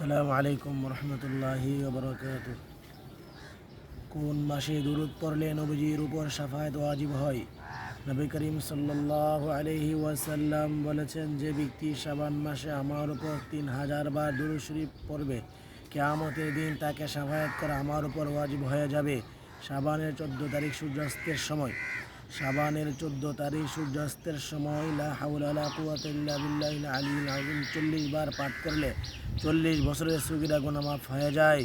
আসসালামু আলাইকুম রহমতুল্লাহি বরকাত কোন মাসে দুরুদ পড়লে নবীজির উপর সাফায়াত ওয়াজিব হয়? নবী করিম সাল্লাল্লাহু আলাইহি ওয়াসাল্লাম বলেছেন, যে ব্যক্তি শাবান মাসে আমার উপর তিন হাজার বার দুরুদ শরীফ পড়বে, কেয়ামতের দিন তাকে সাফায়াত করা আমার উপর ওয়াজিব হয়ে যাবে। শাবানের চোদ্দ তারিখ সূর্যাস্তের সময়। শাবানের চোদ্দ তারিখ সূর্যাস্তের সময় লা হাওলা লা কুওয়াতা ইল্লা বিল্লাহিল আলিয়্যিল আযীম চল্লিশ বার পাঠ করলে চল্লিশ বছরের সুগিরা গুনাহ মাফ হয়ে যায়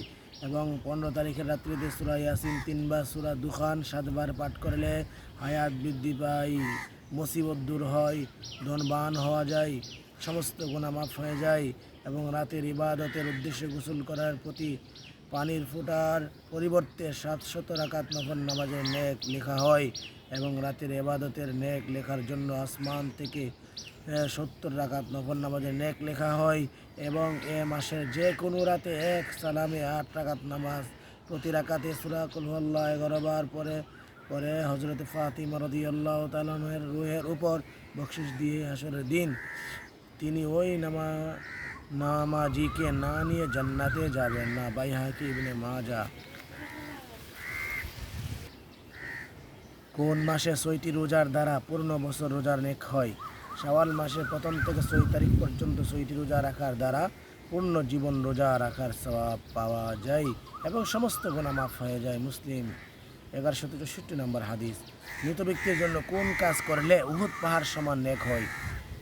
এবং পনেরো তারিখের রাত্রিতে সূরা ইয়াসিন তিনবার সূরা দুখান সাতবার পাঠ করলে হায়াত বৃদ্ধি পায়, মুসিবত দূর হয়, ধনবান হওয়া যায়, সমস্ত গুনাহ মাফ হয়ে যায় এবং রাতের ইবাদতের উদ্দেশ্যে গোসল করার প্রতি পানির ফোঁটার পরিবর্তে সাতশত রাকাত নফল নামাজের নেক লেখা হয়। এবং রাতের এবাদতের নেক লেখার জন্য আসমান থেকে সত্তর রাকাত নফল নামাজের নেক লেখা হয় এবং এ মাসের যে কোনো রাতে এক সালামে আট রাকাত নামাজ। প্রতি রাকাতে সুরাকুল হল্লা এগারো বার পরে পরে হজরত ফাতিমা আল্লাহ তালের রুহের উপর বকশিস দিয়ে হাসরের দিন। তিনি ওই নামা, নামাজিকে না নিয়ে জান্নাতে যাবেন না। বাইহাকি ইবনে মাজা কোন মাসে ছয়টি রোজার দ্বারা পূর্ণ বছর রোজার নেক হয়? শাওয়াল মাসে প্রথম থেকে ছয় তারিখ পর্যন্ত ছয়টি রোজা রাখার দ্বারা পূর্ণ জীবন রোজা রাখার স্বভাব পাওয়া যায় এবং সমস্ত গুণা মাফ হয়ে যায়। মুসলিম, এগারোশো চৌষট্টি নম্বর হাদিস। মৃত ব্যক্তির জন্য কোন কাজ করলে উহুদ পাহাড় সমান নেক হয়?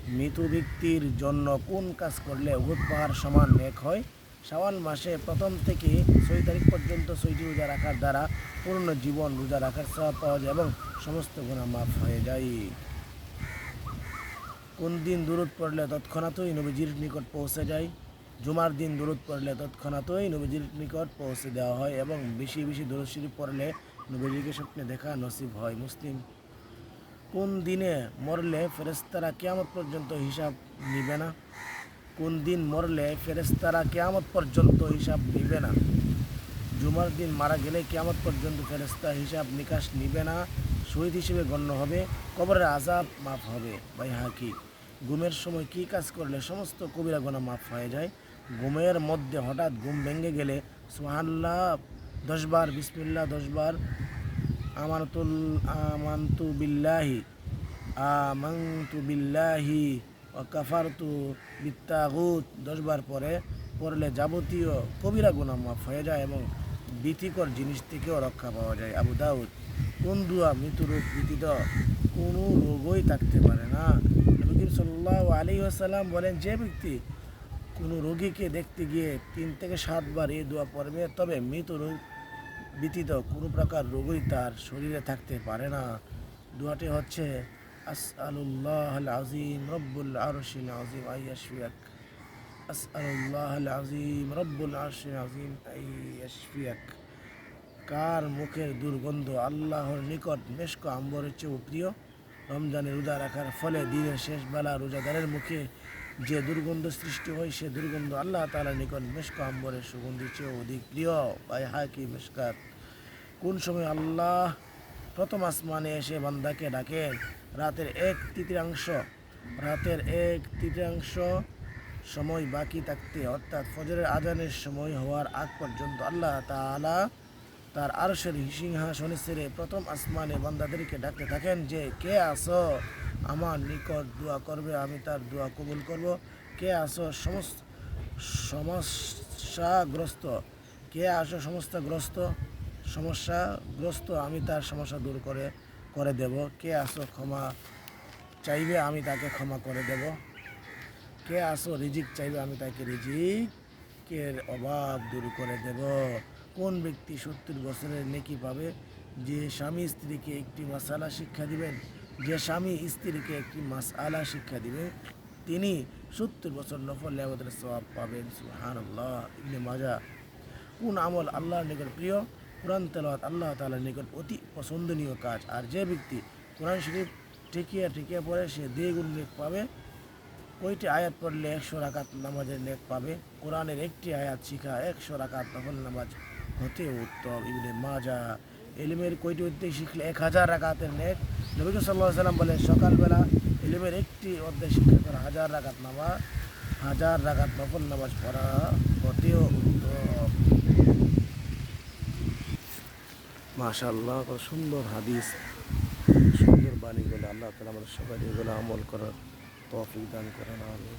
মৃত ব্যক্তির জন্য কোন কাজ করলে উহুদ পাহাড় সমান নেক হয়? শাওয়াল মাসে প্রথম থেকে ছয় তারিখ পর্যন্ত ছয়টি রোজা রাখার দ্বারা পূর্ণ জীবন রোজা রাখার স্বভাব পাওয়া যায় এবং সমস্ত গুণা মাফ হয়ে যায়। কোন দিন দূরত পড়লে তৎক্ষণাৎই নবীজির নিকট পৌঁছে যায়, জুমার দিন দূরত পড়লে তৎক্ষণাৎই নবীজির নিকট পৌঁছে দেওয়া হয় এবং বেশি বেশি দূরত পড়লে নবীজিকে স্বপ্নে দেখা নসিব হয় মুসলিম। কোন দিনে মরলে ফেরেস্তারা কেমন পর্যন্ত হিসাব নিবে না? কোন দিন মরলে ফেরেস্তারা কেয়ামত পর্যন্ত হিসাব নিবে না। জুমার দিন মারা গেলে কেয়ামত পর্যন্ত ফেরেস্তা হিসাব নিকাশ নিবে না। শহীদ হিসেবে গণ্য হবে, কবরের আজাব মাফ হবে। ভাই হাকি ঘুমের সময় কি কাজ করলে সমস্ত কবিরা গোনা মাফ হয়ে যায়? ঘুমের মধ্যে হঠাৎ ঘুম ভেঙে গেলে সোহান্লাহ দশবার বিসমিল্লা দশবার আমানতুল, আমান্তু বিল্লাহি আমান্তু বিল্লাহি ও কাফারতু বিত্তাগুত, দশবার পরে পড়লে যাবতীয় কবিরা গুনাহ মাফ হয়ে যায় এবং ভীতিকর জিনিস থেকেও রক্ষা পাওয়া যায়। আবু দাউদ, কোন দুয়া মৃত্যু রোগ ব্যতীত কোনো রোগই থাকতে পারে না। নবী সাল্লাহ আলী আসাল্লাম বলেন, যে ব্যক্তি কোনো রোগীকে দেখতে গিয়ে তিন থেকে সাতবার এই দোয়া পড়বে, তবে মৃত রোগ ব্যতীত কোনো প্রকার রোগই তার শরীরে থাকতে পারে না। দোয়াটি হচ্ছে আসআলুল্লাহ আল আজিম রব্বুল আরশিল আজিম আইয়াশফিয়াক আসআলুল্লাহ আল আজিম রব্বুল আরশিল আজিম আইয়াশফিয়াক কার মুখের দুর্গন্ধ আল্লাহর নিকট মেশক আম্বরের চেয়েও প্রিয়? রমজানে রোজা রাখার ফলে দিনের শেষ বেলা রোজাদারের মুখে যে দুর্গন্ধ সৃষ্টি হয়, সে দুর্গন্ধ আল্লাহ তালার নিকট মেশক আম্বরের সুগন্ধির চেয়েও অধিক প্রিয়। বাই হাকি মেশকাত। কোন সময় আল্লাহ প্রথম আসমানে এসে বান্দাকে ডাকেন রাতের এক তৃতীয়াংশ, রাতের এক তৃতীয়াংশ সময় বাকি থাকতে, অর্থাৎ ফজরের আজানের সময় হওয়ার আগ পর্যন্ত আল্লাহ তাআলা তার আরশের সিংহাসনে ছেড়ে প্রথম আসমানে বান্দাদেরকে ডাকতে থাকেন যে, কে আসো আমার নিকট দোয়া করবে, আমি তার দোয়া কবুল করব। কে আসো সমস্ত, সমস্যাগ্রস্ত। কে আসো সমস্যাগ্রস্ত সমস্যাগ্রস্ত, আমি তার সমস্যা দূর করে করে দেব। কে আসো ক্ষমা চাইবে, আমি তাকে ক্ষমা করে দেব। কে আসো রিজিক চাইবে, আমি তাকে রিজিকের অভাব দূর করে দেব। কোন ব্যক্তি সত্তর বছরের নেকি পাবে? যে স্বামী স্ত্রীকে একটি মাসালা শিক্ষা দিবেন, যে স্বামী স্ত্রীকে একটি মাসালা শিক্ষা দিবে তিনি সত্তর বছর নফল লেবাদের সবাব পাবেন। সুহান আল্লাহ ইবনে মাজা কোন আমল আল্লাহর নিকট প্রিয়? কোরআন তেলাওয়াত আল্লাহ তাআলার নিকট অতি পছন্দনীয় কাজ। আর যে ব্যক্তি কোরআন শরীফ ঠেকিয়া ঠেকিয়া পড়ে, সে দ্বিগুণ নেক পাবে। কয়টি আয়াত পড়লে একশো রাকাত নামাজের নেক পাবে? কোরআনের একটি আয়াত শিখা একশো রাকাত নফল নামাজ হতে উত্তম। ইবনে মাজা এলিমের কয়টি অধ্যায় শিখলে এক হাজার রাকাতের নেক? নবী সাল্লাহ সাল্লাম বলেন সকালবেলা এলিমের একটি অধ্যায় শিক্ষা করে হাজার রাকাত নামাজ, হাজার রাগাত নফল নামাজ পড়া হতেও উত্তম। মাশাল্লাহ কত সুন্দর হাদিস। সুন্দর বাণীগুলো আল্লাহ তালা আমাদের সবাই এগুলো আমল করার তফিক দান করেন আমি